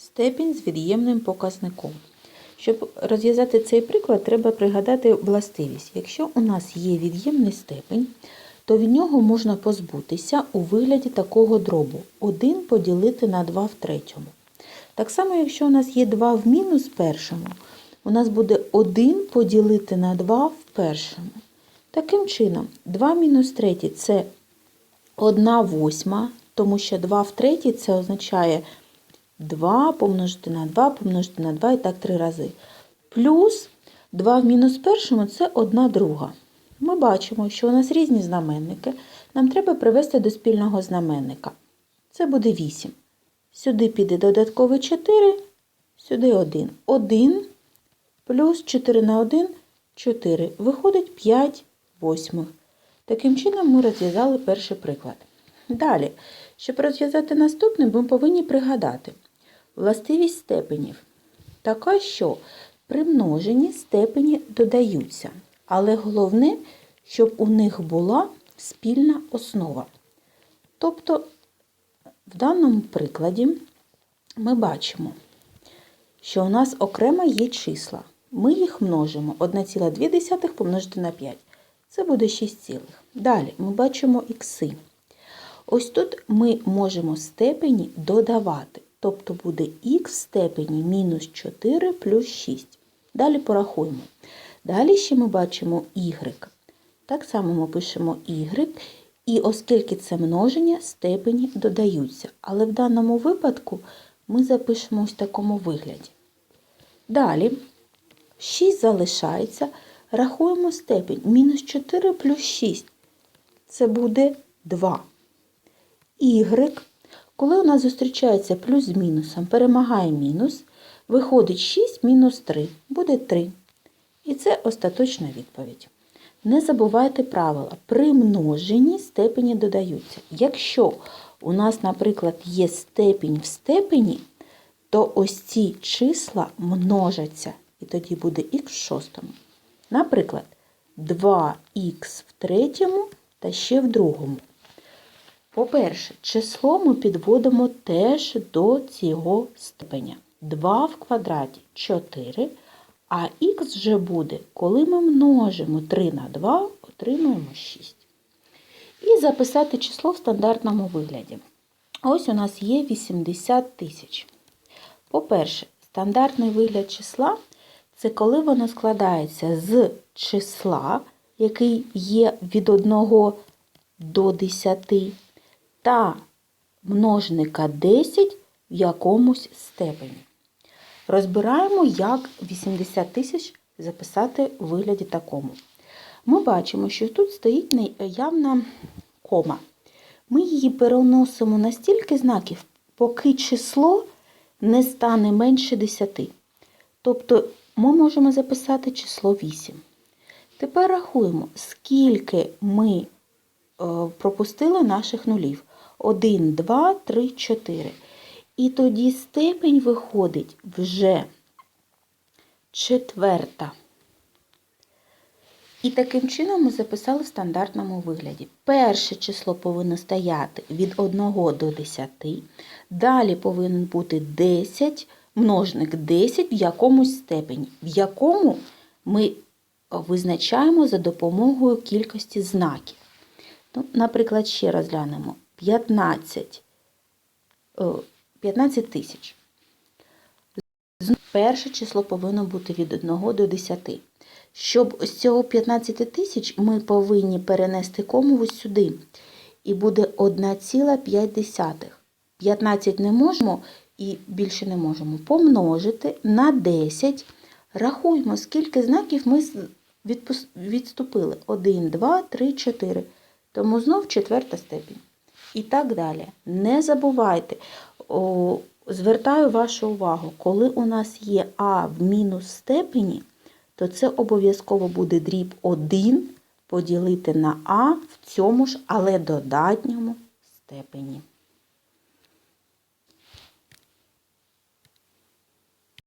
Степінь з від'ємним показником. Щоб розв'язати цей приклад, треба пригадати властивість. Якщо у нас є від'ємний степень, то від нього можна позбутися у вигляді такого дробу 1 поділити на 2 в третьому. Так само, якщо у нас є 2 в мінус першому, у нас буде 1 поділити на 2 в першому. Таким чином, 2 мінус 3 – це 1 восьма, тому що 2 в третій це означає 2 помножити на 2, помножити на 2 і так три рази. Плюс 2 в мінус першому це 1 друга. Ми бачимо, що у нас різні знаменники. Нам треба привести до спільного знаменника. Це буде 8. Сюди піде додатковий 4, сюди 1. 1 плюс 4 на 1 – 4. Виходить 5 восьмих. Таким чином ми розв'язали перший приклад. Далі, щоб розв'язати наступний, ми повинні пригадати властивість степенів. Така, що при множенні степені додаються, але головне, щоб у них була спільна основа. Тобто, в даному прикладі ми бачимо, що у нас окремо є числа. Ми їх множимо 1,2 помножити на 5. Це буде 6 цілих. Далі ми бачимо ікси. Ось тут ми можемо степені додавати. Тобто буде х в степені мінус 4 плюс 6. Далі порахуємо. Далі ще ми бачимо y. Так само ми пишемо y. І оскільки це множення, степені додаються. Але в даному випадку ми запишемо ось в такому вигляді. Далі 6 залишається. Рахуємо степень. Мінус 4 плюс 6. Це буде 2. Y, коли у нас зустрічається плюс з мінусом, перемагає мінус, виходить 6 мінус 3, буде 3. І це остаточна відповідь. Не забувайте правила. При множенні степені додаються. Якщо у нас, наприклад, є степінь в степені, то ось ці числа множаться, і тоді буде х в шостому. Наприклад, 2х в третьому та ще в другому. По-перше, число ми підводимо теж до цього степеня. 2 в квадраті 4, а х вже буде, коли ми множимо 3 на 2, отримуємо 6. І записати число в стандартному вигляді. Ось у нас є 80 тисяч. По-перше, стандартний вигляд числа це коли воно складається з числа, який є від 1 до 10, та множника 10 в якомусь степені. Розбираємо, як 80 тисяч записати у вигляді такому. Ми бачимо, що тут стоїть неявна кома. Ми її переносимо на стільки знаків, поки число не стане менше 10. Тобто ми можемо записати число 8. Тепер рахуємо, скільки ми е, пропустили наших нулів. 1, 2, 3, 4. І тоді степень виходить вже четверта. І таким чином ми записали в стандартному вигляді. Перше число повинно стояти від 1 до 10. Далі повинен бути 10, множник 10 в якомусь степені, в якому ми визначаємо за допомогою кількості знаків. Ну, Наприклад, ще розглянемо 15 15 тисяч. Перше число повинно бути від 1 до 10. Щоб з цього 15 тисяч ми повинні перенести кому ось сюди. І буде 1,5. 15 не можемо і більше не можемо помножити на 10. Рахуємо, скільки знаків ми відступили. 1, 2, 3, 4. Тому знов четверта степінь. І так далі. Не забувайте, о, звертаю вашу увагу, коли у нас є А в мінус степені, то це обов'язково буде дріб 1 поділити на А в цьому ж, але додатньому степені.